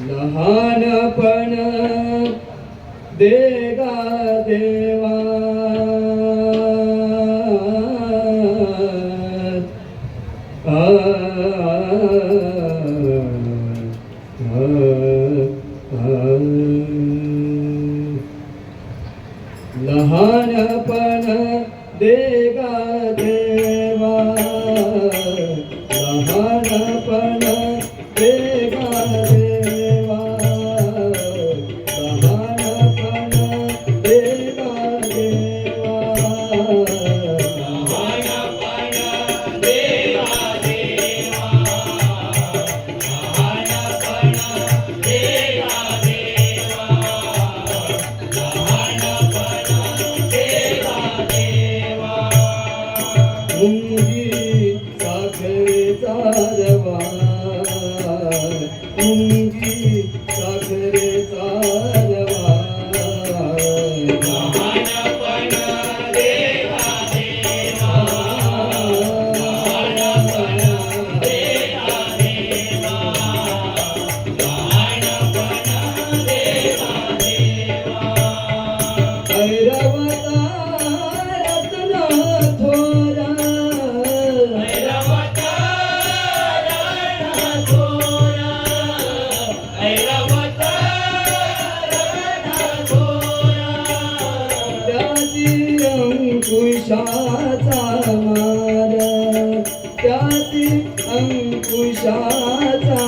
लहानपण देगा देवा आ, लहानपण देगा देवा मुंगी साखरेचा रवा मुंगी अंकुशाचा मार त्यातील अंकुशाचा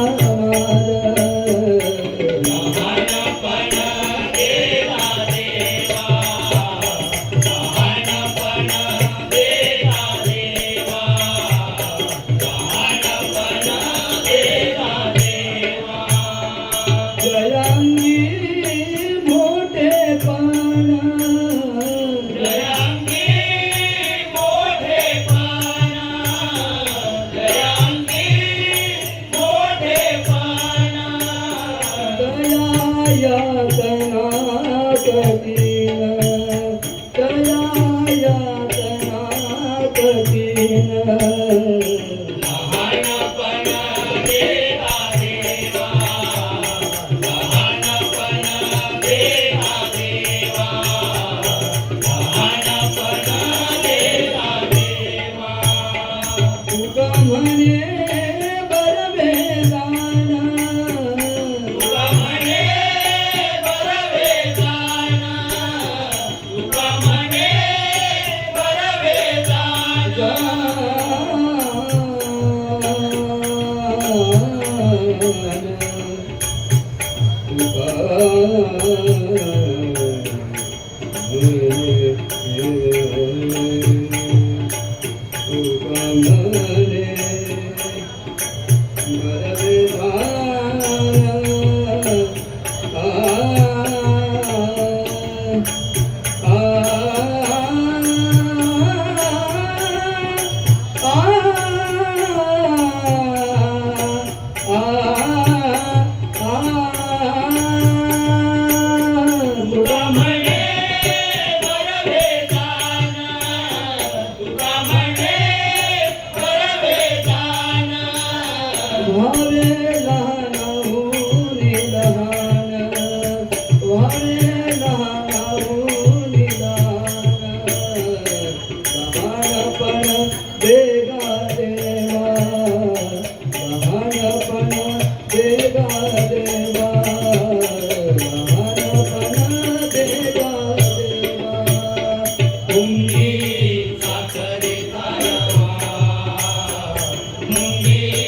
Thank you. Thank you. Hey.